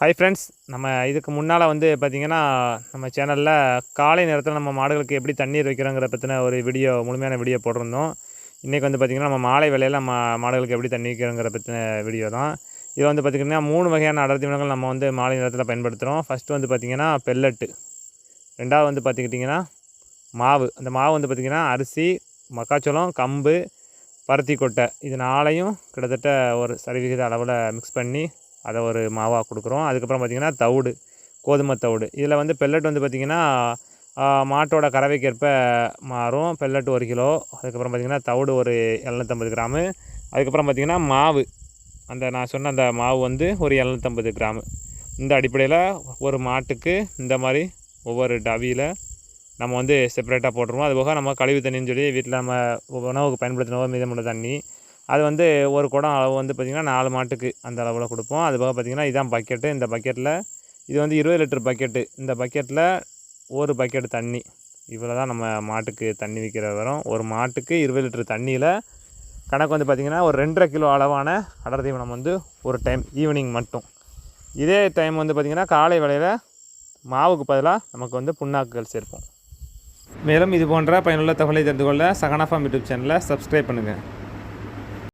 Hi friends நம்ம இதுக்கு முன்னால் வந்து பார்த்திங்கன்னா நம்ம சேனலில் காலை நேரத்தில் நம்ம மாடுகளுக்கு எப்படி தண்ணீர் வைக்கிறோங்கிற பற்றின ஒரு வீடியோ முழுமையான வீடியோ போட்டிருந்தோம். இன்றைக்கி வந்து பார்த்திங்கன்னா நம்ம மாலை வேலையில் நம்ம மாடுகளுக்கு எப்படி தண்ணி வைக்கிறோங்கிற பற்றின வீடியோ தான். இது வந்து பார்த்திங்கன்னா மூணு வகையான அடர்த்தி உணவுகள் நம்ம வந்து மாலை நேரத்தில் பயன்படுத்துகிறோம் ஃபஸ்ட்டு வந்து பார்த்திங்கன்னா பெல்லட்டு. ரெண்டாவது வந்து பார்த்துக்கிட்டிங்கன்னா மாவு. அந்த மாவு வந்து பார்த்திங்கன்னா அரிசி மக்காச்சோளம் கம்பு பருத்தி கொட்டை இது நாளையும் கிட்டத்தட்ட ஒரு சரிவிகித அளவில் மிக்ஸ் பண்ணி அதை ஒரு மாவாக கொடுக்குறோம். அதுக்கப்புறம் பார்த்திங்கன்னா தவிடு கோதுமை தவிடு. இதில் வந்து பெல்லட் வந்து பார்த்திங்கன்னா மாட்டோட கறவைக்கேற்ப மாறும். பெல்லட் ஒரு கிலோ அதுக்கப்புறம் பார்த்திங்கன்னா தவிடு ஒரு எழுநூற்றம்பது கிராமு. அதுக்கப்புறம் பார்த்திங்கன்னா மாவு அந்த நான் சொன்ன அந்த மாவு வந்து ஒரு எழுநூற்றம்பது கிராமு. இந்த அடிப்படையில் ஒரு மாட்டுக்கு இந்த மாதிரி ஒவ்வொரு டவியில் நம்ம வந்து செப்பரேட்டாக போட்டுருவோம். அது போக நம்ம கழிவு தண்ணின்னு சொல்லி வீட்டில் நம்ம உணவுக்கு பயன்படுத்தின மீதமுள்ள தண்ணி அது வந்து ஒரு குடம் அளவு வந்து பார்த்திங்கன்னா நாலு மாட்டுக்கு அந்த அளவில் கொடுப்போம். அது போக பார்த்திங்கன்னா இதான் பக்கெட்டு இந்த பக்கெட்டில் இது வந்து இருபது லிட்டர் பக்கெட்டு இந்த பக்கெட்டில் ஒரு பக்கெட் தண்ணி. இவ்வளோ தான் நம்ம மாட்டுக்கு தண்ணி விற்கிற வரும் ஒரு மாட்டுக்கு இருபது லிட்டர் தண்ணியில் கணக்கு வந்து பார்த்திங்கன்னா ஒரு ரெண்டரை கிலோ அளவான அடர் தீவனம் வந்து ஒரு டைம் ஈவினிங் மட்டும். இதே டைம் வந்து பார்த்திங்கன்னா காலை வேளையில் மாவுக்கு பதிலாக நமக்கு வந்து புண்ணாக்குகள் சேர்ப்போம். மேலும் இது போன்ற பயனுள்ள தகவலை தெரிந்து கொள்ள சகனாஃபார்ம் யூடியூப் சேனலை சப்ஸ்கிரைப் பண்ணுங்கள்